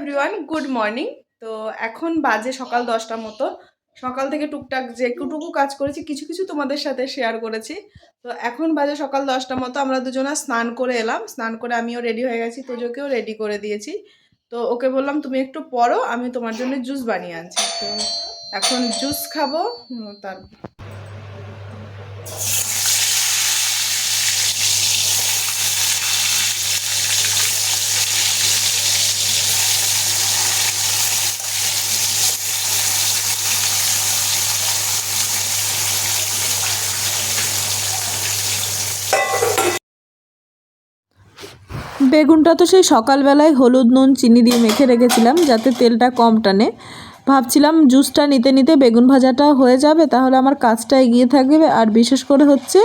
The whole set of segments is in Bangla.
এভরিওয়ান গুড মর্নিং তো এখন বাজে সকাল দশটা মতো। সকাল থেকে টুকটাক যেটুকু কাজ করেছি, কিছু কিছু তোমাদের সাথে শেয়ার করেছি। তো এখন বাজে সকাল দশটা মতো, আমরা দুজনা স্নান করে এলাম। স্নান করে আমিও রেডি হয়ে গেছি, তোজোকেও রেডি করে দিয়েছি। তো ওকে বললাম, তুমি একটু পরো আমি তোমার জন্য জুস বানিয়ে আনছি। তো এখন জুস খাব তার বেগুনটা তো সেই সকালবেলায় হলুদ, নুন, চিনি দিয়ে মেখে রেখেছিলাম যাতে তেলটা কম টানে। ভাবছিলাম জুসটা নিতে নিতে বেগুন ভাজাটা হয়ে যাবে, তাহলে আমার কাজটা এগিয়ে থাকবে আর বিশেষ করে হচ্ছে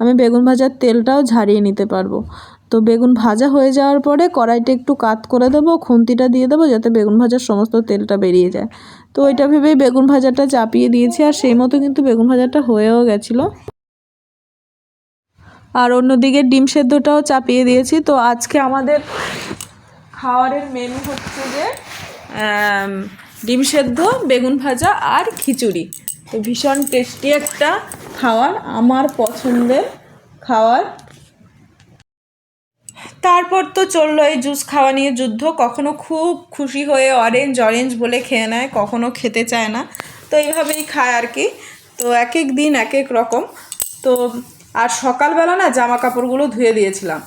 আমি বেগুন ভাজার তেলটাও ঝারিয়ে নিতে পারব। তো বেগুন ভাজা হয়ে যাওয়ার পরে কড়াইটা একটু কাত করে দেবো, খুন্তিটা দিয়ে দেবো যাতে বেগুন ভাজার সমস্ত তেলটা বেরিয়ে যায়। তো ওইটা ভেবেই বেগুন ভাজাটা চাপিয়ে দিয়েছি আর সেই মতো কিন্তু বেগুন ভাজাটা হয়েও গেছিল। আর অন্যদিকে ডিম সেদ্ধটাও চাপিয়ে দিয়েছি। তো আজকে আমাদের খাওয়ারের মেনু হচ্ছে যে ডিম সেদ্ধ, বেগুন ভাজা আর খিচুড়ি। তো ভীষণ টেস্টি একটা খাওয়ার আমার পছন্দের খাওয়ার তারপর তো চলল এই জুস খাওয়া নিয়ে যুদ্ধ। কখনো খুব খুশি হয়ে অরেঞ্জ অরেঞ্জ বলে খেয়ে নেয়, কখনো খেতে চায় না। তো এইভাবেই খায় আর কি। তো এক এক দিন এক এক রকম। তো আর সকালবেলা না জামা কাপড়গুলো ধুয়ে দিয়েছিলাম।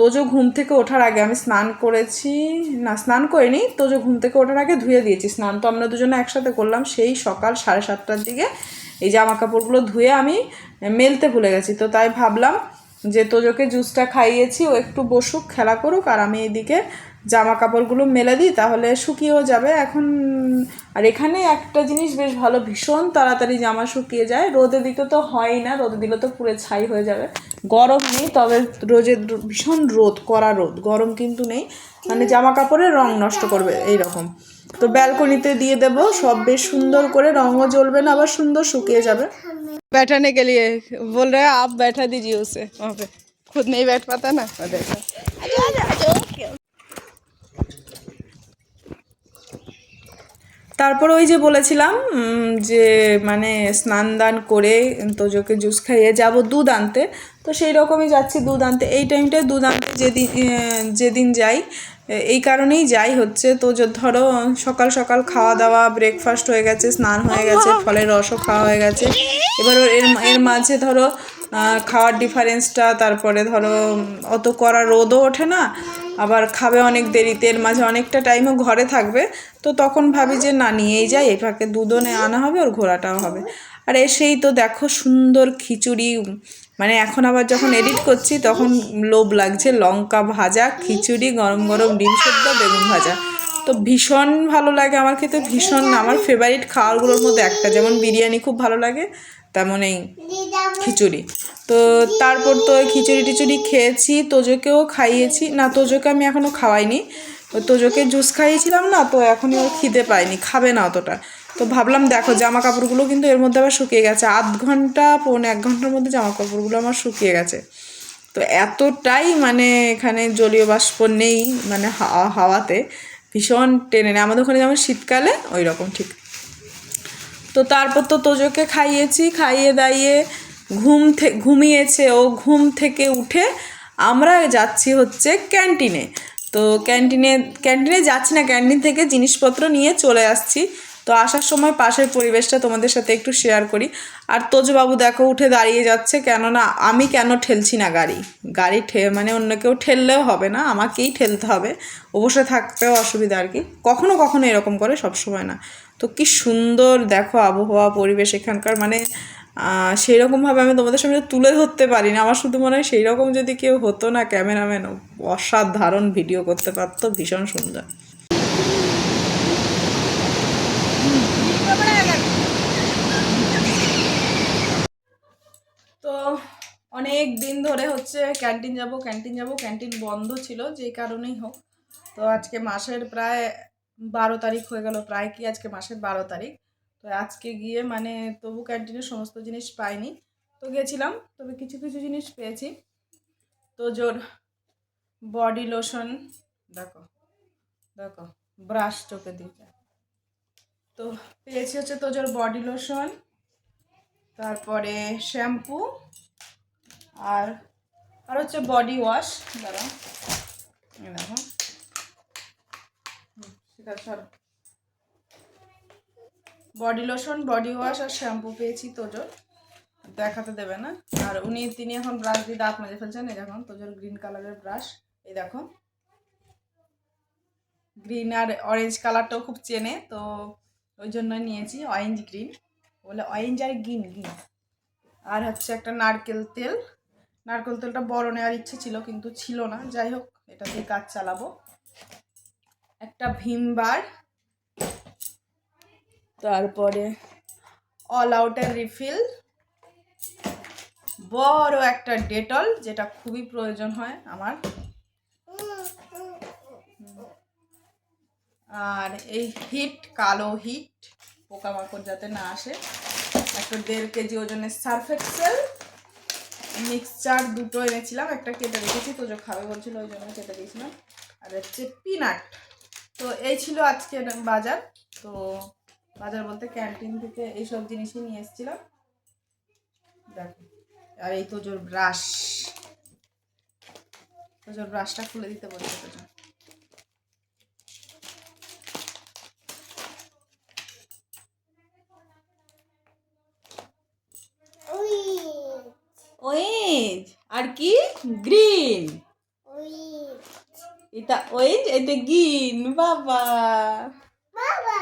তোজো ঘুম থেকে ওঠার আগে আমি স্নান করেছি। না, স্নান করিনি, তোজো ঘুম থেকে ওঠার আগে ধুয়ে দিয়েছি। স্নান তো আমরা দুজনে একসাথে করলাম, সেই সকাল সাড়ে সাতটার দিকে এই জামা কাপড়গুলো ধুয়ে আমি মেলতে ভুলে গেছি। তো তাই ভাবলাম যে তোজোকে জুসটা খাইয়েছি, ও একটু বসুক, খেলা করুক, আর আমি এদিকে জামা কাপড়গুলো মেলে দিই তাহলে শুকিয়েও যাবে এখন আর এখানে একটা জিনিস বেশ ভালো ভীষণ তাড়াতাড়ি জামা শুকিয়ে যায় রোদে দিতে তো হয় না রোদে দিলে তো পুরো ছাই হয়ে যাবে গরম নেই তবে রোজের ভীষণ রোদ কড়া রোদ গরম কিন্তু নেই মানে জামা কাপড়ের রং নষ্ট করবে এই রকম তো ব্যালকনিতে দিয়ে দেব সব বেশ সুন্দর করে রঙও জ্বলবে না আবার সুন্দর শুকিয়ে যাবে बैठाने के लिए बोल रहे हैं आप बैठा दीजिए उसे वहाँ पे खुद नहीं बैठ पाता ना वो देखो তারপর ওই যে বলেছিলাম যে মানে স্নান দান করে তোজোকে জুস খাইয়ে যাব দুধ আনতে। তো সেই রকমই যাচ্ছি দুধ আনতে। এই টাইমটায় দুধ আনতে যেদিন যেদিন যাই এই কারণেই যাই হচ্ছে। তো যে ধরো সকাল সকাল খাওয়া দাওয়া ব্রেকফাস্ট হয়ে গেছে স্নান হয়ে গেছে ফলের রসও খাওয়া হয়ে গেছে। এবার এর এর মাঝে ধরো খাওয়ার ডিফারেন্সটা তারপরে ধরো, অত করা রোদও ওঠে না, আবার খাবে অনেক দেরিতে, এর মাঝে অনেকটা টাইমও ঘরে থাকবে, তো তখন ভাবি যে না, নিয়েই যাই, এই ফাঁকে দুধও নে- আনা হবে, ওর ঘোরাটাও হবে। আর এসেই তো দেখো সুন্দর খিচুড়ি মানে এখন আবার যখন এডিট করছি, তখন লোভ লাগছে, লঙ্কা ভাজা, খিচুড়ি, গরম গরম ডিম সেদ্ধ, বেগুন ভাজা। তো ভীষণ ভালো লাগে আমার খেতে, ভীষণ আমার ফেভারিট খাবারগুলোর মধ্যে একটা, যেমন বিরিয়ানি খুব ভালো লাগে তেমন এই খিচুড়ি। তো তারপর তো ওই খিচুড়ি টিচুড়ি খেয়েছি তোজোকেও খাইয়েছি। না তোজোকে আমি এখনও খাওয়াইনি। তোজোকে জুস খাইয়েছিলাম না তো এখনই ওর খিদে পাইনি খাবে না অতটা। তো ভাবলাম দেখো জামা কাপড়গুলো কিন্তু এর মধ্যে আবার শুকিয়ে গেছে। আধ ঘণ্টা পৌনে এক ঘণ্টার মধ্যে জামা কাপড়গুলো আমার শুকিয়ে গেছে। তো এতটাই মানে এখানে জলীয় বাষ্প নেই মানে হাওয়া হাওয়াতে। ভীষণ টেনে নেয়। আমাদের ওখানে যেমন শীতকালে ওই রকম ঠিক। তো তারপর তো তোজোকে খাইয়েছি, খাইয়ে দাইয়ে ঘুম থেকে ঘুমিয়েছে। ও ঘুম থেকে উঠে আমরা যাচ্ছি হচ্ছে ক্যান্টিনে। তো ক্যান্টিনে ক্যান্টিনে যাচ্ছি না, ক্যান্টিন থেকে জিনিসপত্র নিয়ে চলে আসছি। তো আসার সময় পাশের পরিবেশটা তোমাদের সাথে একটু শেয়ার করি। আর তোজবাবু দেখো, উঠে দাঁড়িয়ে যাচ্ছে, কেননা আমি কেন ঠেলছি না গাড়ি? গাড়ি ঠে মানে অন্য কেউ ঠেললেও হবে না, আমাকেই ঠেলতে হবে। অবশ্যই থাকতেও অসুবিধা আর কি। কখনো কখনো এরকম করে সব সময় না। তো কি সুন্দর দেখো আবহাওয়া, পরিবেশ এখানকার মানে সেই রকমভাবে আমি তোমাদের সামনে তুলে ধরতে পারি না। আমার শুধু মনে হয় সেই রকম যদি কেউ হতো না, ক্যামেরাম্যান, অসাধারণ ভিডিও করতে পারতো, ভীষণ সুন্দর তো অনেক দিন ধরে হচ্ছে ক্যান্টিন যাব ক্যান্টিন যাব, ক্যান্টিন বন্ধ ছিল যেই কারণেই হোক। তো আজকে মাসের প্রায় বারো তারিখ হয়ে গেল, প্রায় কি আজকে মাসের বারো তারিখ। তো আজকে গিয়ে মানে তবু ক্যান্টিনের সমস্ত জিনিস পাইনি। তো গেছিলাম, তবে কিছু কিছু জিনিস পেয়েছি। তো জোর বডি লোশন, দেখো দেখো, ব্রাশ চোখে দিতে তো পেয়েছি হচ্ছে তোজোর বডি লোশন, তারপরে শ্যাম্পু আর আর হচ্ছে বডি ওয়াশ দাঁড়া দেখো। সরো বডি লোশন বডি ওয়াশ আর শ্যাম্পু পেয়েছি তোজোর। দেখাতে দেবে না। আর উনি, তিনি এখন ব্রাশ দিয়ে দাঁত মেজে ফেলছেন, এই দেখুন, তোজোর গ্রিন কালারের ব্রাশ এই দেখো। গ্রিন আর অরেঞ্জ কালারটাও খুব চেনে, তো ওই জন্য নিয়েছি অরেঞ্জ গ্রিন বলে অরেঞ্জ আর গ্রিন গ্রিন আর হচ্ছে একটা নারকেল তেল। নারকেল তেলটা বড় নেওয়ার ইচ্ছে ছিল, কিন্তু ছিল না। যাই হোক, এটা দিয়ে কাজ চালাবো। একটা ভীম বার। তারপরে অল আউটের রিফিল বড় একটা ডেটল, যেটা খুবই প্রয়োজন হয় আমার। আর এই হিট, কালো হিট, পোকামাকড় যাতে না আসে। একটা দেড় কেজি ওজনের সার্ফ এক্সেল মিক্সচার দুটো এনেছিলাম, একটা কেটে রেখেছি, তো খাবে বলছিল, ওই জন্য কেটে দিয়েছিলাম। আর হচ্ছে পিনাট তো এই ছিল আজকের বাজার। তো বাজার বলতে ক্যান্টিন থেকে এইসব জিনিসই নিয়ে এসেছিলাম। দেখো, আর এই তোজোর ব্রাশ তোজোর ব্রাশটা খুলে দিতে বলছে তোজো। অরেঞ্জ আর কি? গ্রিন এটা অরেঞ্জ এটা গ্রিন বাবা। বাবা।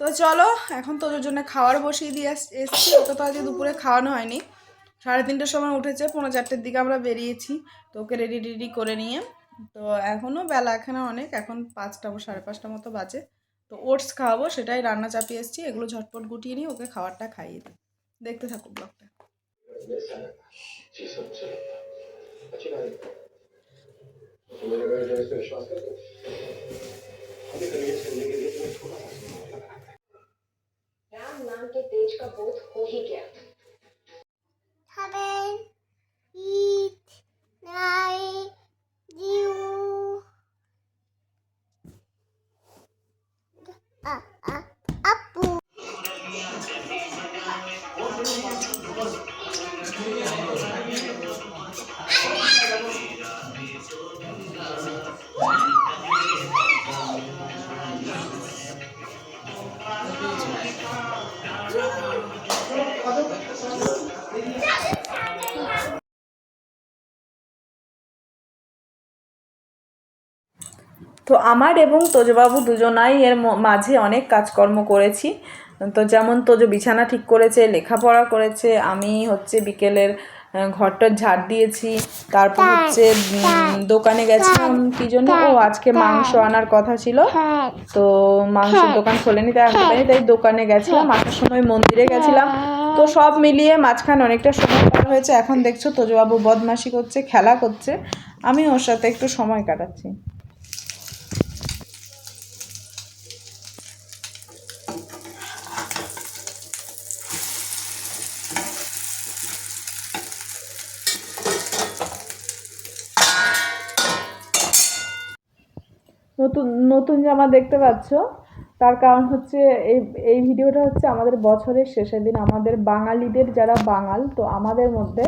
তো চলো এখন তোর জন্য খাওয়ার বসিয়ে দিয়ে এসছি। ওকে তো আজকে দুপুরে খাওয়ানো হয়নি। সাড়ে তিনটের সময় উঠেছে পৌনে চারটের দিকে আমরা বেরিয়েছি। তো ওকে রেডি রেডি করে নিয়ে। তো এখনও বেলা এখানে অনেক এখন পাঁচটা বা সাড়ে পাঁচটা মতো বাজে। তো ওটস খাওয়াবো সেটাই রান্না চাপিয়ে এসেছি। এগুলো ঝটপট গুটিয়ে নিয়ে ওকে খাবারটা খাইয়ে দিই। দেখতে থাকুক ব্লগটা। राम नाम के तेज का बोध हो ही गया। তো আমার এবং তোজবাবু দুজনাই এর মাঝে অনেক কাজকর্ম করেছি। তো যেমন তোজো বিছানা ঠিক করেছে লেখাপড়া করেছে আমি হচ্ছে বিকেলের আহ, ঘরটার ঝাড় দিয়েছি তারপর হচ্ছে দোকানে গেছিলাম কি জন্য? ও আজকে মাংস আনার কথা ছিল। তো মাংসের দোকান খোলেনি তাই আনতে পারিনি তাই দোকানে গেছিলাম আসার সময় মন্দিরে গেছিলাম। তো সব মিলিয়ে মাঝখানে অনেকটা সময় পার হয়েছে। এখন দেখছ তোজবাবু বদমাসি করছে খেলা করছে। আমি ওর সাথে একটু সময় কাটাচ্ছি। নতুন নতুন জামা দেখতে পাচ্ছ। তার কারণ হচ্ছে এই এই ভিডিওটা হচ্ছে আমাদের বছরের শেষের দিন। আমাদের বাঙালিদের যারা বাঙাল, তো আমাদের মধ্যে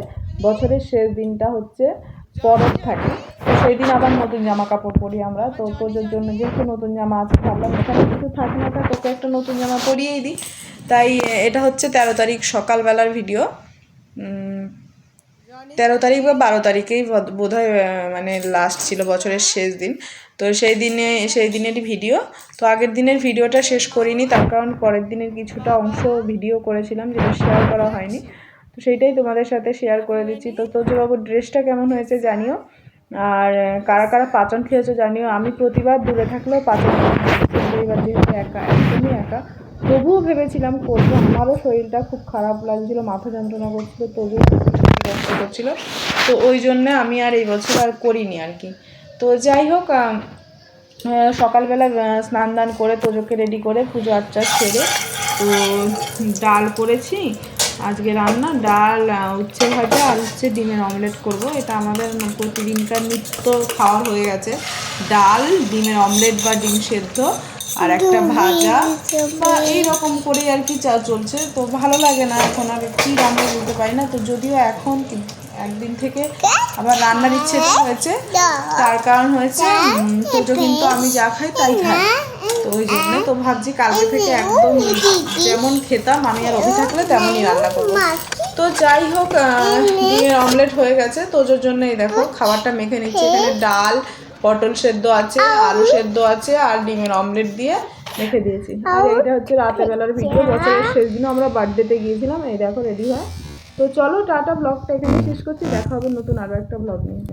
বছরের শেষ দিনটা হচ্ছে পরব থাকে। তো সেই দিন আবার নতুন জামা কাপড় পরি আমরা। তো তোদের জন্য যেহেতু নতুন জামা আছে, ভাবলাম এখানে কিছু থাক না থাক তোকে একটা নতুন জামা পরিয়েই দিই। তাই এটা হচ্ছে তেরো তারিখ সকালবেলার ভিডিও। তেরো তারিখ বা বারো তারিখেই বোধ হয় মানে লাস্ট ছিল বছরের শেষ দিন। তো সেই দিনে, সেই দিনেরই ভিডিও। তো আগের দিনের ভিডিওটা শেষ করিনি, তার কারণ পরের দিনের কিছুটা অংশ ভিডিও করেছিলাম, যেটা শেয়ার করা হয়নি। তো সেইটাই তোমাদের সাথে শেয়ার করে দিচ্ছি। তো তোজবাবুর ড্রেসটা কেমন হয়েছে জানিও। আর কারা কারা পাচন খেয়েছো জানিও। আমি প্রতিবার দূরে থাকলেও পাচন এবার যেহেতু একা, একদমই একা, তবুও ভেবেছিলাম করব। আমারও শরীরটা খুব খারাপ লাগছিল, মাথা যন্ত্রণা করছিল, তবুও করছিল। তো ওই জন্যে আমি আর এই বছর আর করিনি আর কি। তো যাই হোক সকালবেলা স্নান দান করে তোজোকে রেডি করে পুজো আর্চা সেরে তো ডাল করেছি আজকে রান্না ডাল উচ্ছে ভাজা আর হচ্ছে ডিমের অমলেট করব। এটা আমাদের প্রতিদিনকার নিত্য খাওয়া হয়ে গেছে। ডাল ডিমের অমলেট বা ডিম সেদ্ধ আর একটা ভাজা বা এইরকম। করেই আর কি চা চলছে। তো ভালো লাগে না এখন আর কী রান্না বলতে পারি না। তো যদিও এখন একদিন থেকে আবার রান্নার ইচ্ছেটা হয়েছে। তার কারণ হয়েছে তোজো কিন্তু আমি যা খাই তাই খাই। তো ওই জন্য তো ভাবছি কালকে থেকে একদম যেমন খেতাম, আমি আর অভি থাকলে তেমনই রান্না করব। তো যাই হোক ডিমের অমলেট হয়ে গেছে। তোজোর জন্য এই দেখো, খাবারটা মেখে নিচ্ছি। এখানে ডাল, পটল সেদ্ধ আছে, আলু সেদ্ধ আছে, আর ডিমের অমলেট দিয়ে রেখে দিয়েছি। আর এইটা হচ্ছে রাতের বেলার ভিডিও, বছরের শেষ দিনও আমরা বার্থডেতে গিয়েছিলাম। এই দেখো, রেডি হয়। তো চলো টাটা ব্লগটা এখানে শেষ করছি দেখা হবে নতুন আরও একটা ব্লগ নিয়ে।